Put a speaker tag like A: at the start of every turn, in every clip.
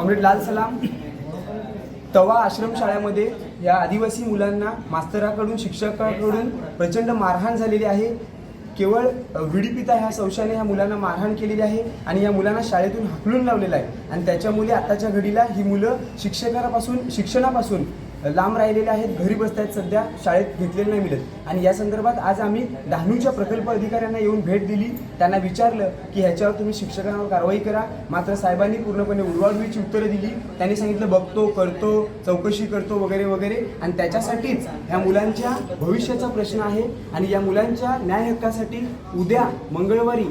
A: Comrade लाल सलाम. तवा आश्रम शाळेमध्ये या आदिवासी मुलांना मास्तराकडून शिक्षकाकडून प्रचंड मारहाण झालेली आहे. केवळ विडीपिता ह्या संशयाने ह्या मुलांना मारहाण केलेली आहे आणि या मुलांना शाळेतून हाकलून लावलेलं आहे. आणि त्याच्यामुळे आताच्या घडीला ही मुलं शिक्षकापासून शिक्षणापासून लांब राहिलेले आहेत घरी बसत आहेत सध्या शाळेत घेतलेले नाही मिळत. आणि या संदर्भात आज आम्ही डहाणूच्या प्रकल्प अधिकाऱ्यांना येऊन भेट दिली. त्यांना विचारलं की ह्याच्यावर तुम्ही शिक्षकांवर कारवाई करा. मात्र साहेबांनी पूर्णपणे उडवाडवीची उत्तरं दिली. त्यांनी सांगितलं बघतो करतो चौकशी करतो वगैरे वगैरे. आणि त्याच्यासाठीच ह्या मुलांच्या भविष्याचा प्रश्न आहे. आणि या मुलांच्या न्याय हक्कासाठी उद्या मंगळवारी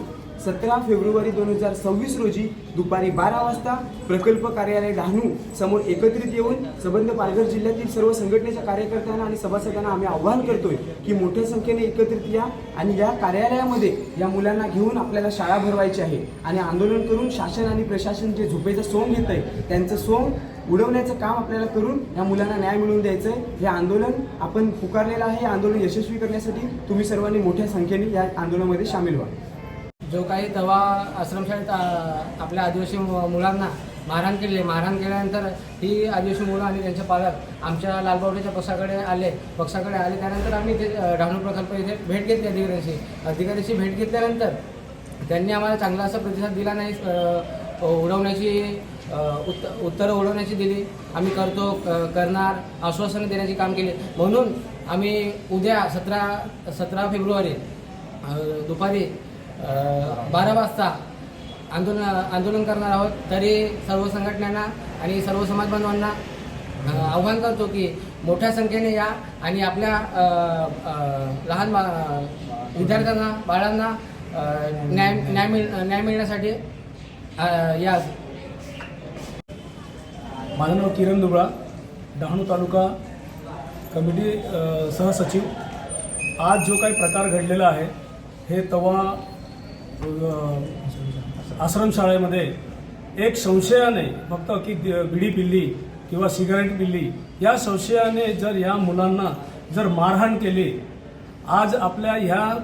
A: सतरा फेब्रुवारी दोन हजार सव्वीस रोजी दुपारी बारा वाजता प्रकल्प कार्यालय डहाणू समोर एकत्रित येऊन संबंध पालघर जिल्ह्यातील सर्व संघटनेच्या कार्यकर्त्यांना आणि सभासदांना आम्ही आव्हान करतोय की मोठ्या संख्येने एकत्रित या आणि या कार्यालयामध्ये या मुलांना घेऊन आपल्याला शाळा भरवायची आहे. आणि आंदोलन करून शासन आणि प्रशासन जे झोपेचं सोंग घेत आहे त्यांचं सोंग उडवण्याचं काम आपल्याला करून या मुलांना न्याय मिळवून द्यायचं आहे हे आंदोलन आपण पुकारलेलं आहे. हे आंदोलन यशस्वी करण्यासाठी तुम्ही सर्वांनी मोठ्या संख्येने या आंदोलनामध्ये सामील व्हा.
B: जो काही तवा आश्रमशाळेत आपल्या आदिवासी मु- मुलांना मारहाण केली मारहाण केल्यानंतर ही आदिवासी मुलं आणि त्यांचे पालक आमच्या लालबावडीच्या पक्षाकडे आले. पक्षाकडे आले त्यानंतर आम्ही ते डहाणू प्रकल्प इथे भेट घेतली अधिकाऱ्यांशी. अधिकाऱ्याशी भेट घेतल्यानंतर त्यांनी आम्हाला चांगला असा प्रतिसाद दिला नाही उडवण्याची उत्त उत्तरं उडवण्याची दिली. आम्ही करतो क- करणार आश्वासनं देण्याची काम केले. म्हणून आम्ही उद्या सतरा सतरा फेब्रुवारी दुपारी बारा वाजता आंदोलन आंदोलन करणार आहोत. तरी सर्व संघटनांना आणि सर्व समाज बांधवांना आव्हान करतो की मोठ्या संख्येने या आणि आपल्या लहान बा विद्यार्थ्यांना बाळांना न्याय न्याय मिळ न्याय मिळण्यासाठी या.
C: माझं नाव किरण दुबळा डहाणू तालुका कमिटी सहसचिव. आज जो काही प्रकार घडलेला आहे हे तवा आश्रमशाळेमध्ये एक संशयाने फक्त की द- बिडी पिल्ली किंवा सिगारेट पिल्ली या संशयाने जर या मुलांना जर मारहाण केली आज आपल्या ह्या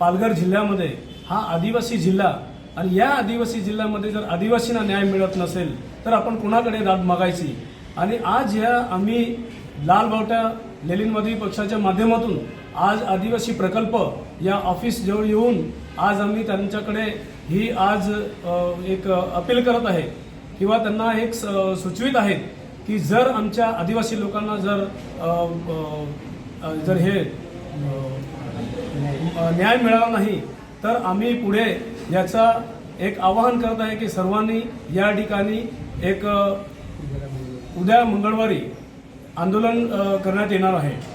C: पालघर जिल्ह्यामध्ये हा आदिवासी जिल्हा आणि या आदिवासी जिल्ह्यामध्ये जर आदिवासींना न्याय मिळत नसेल तर आपण कुणाकडे दाद मागायची? आणि आज ह्या आम्ही लाल बावटा लेलिनवादी पक्षाच्या माध्यमातून आज आदिवासी प्रकल्प या ऑफिस जवळ येऊन आज आम्ही त्यांच्याकडे ही आज एक अपील करत आहे किंवा त्यांना एक स- सुचवित आहेत की जर आमच्या आदिवासी लोकांना जर जर हे न्याय मिळाला नाही तर आम्ही पुढे याचा एक आवाहन करत आहे की सर्वांनी या ठिकाणी एक उद्या मंगळवारी आंदोलन करण्यात येणार आहे.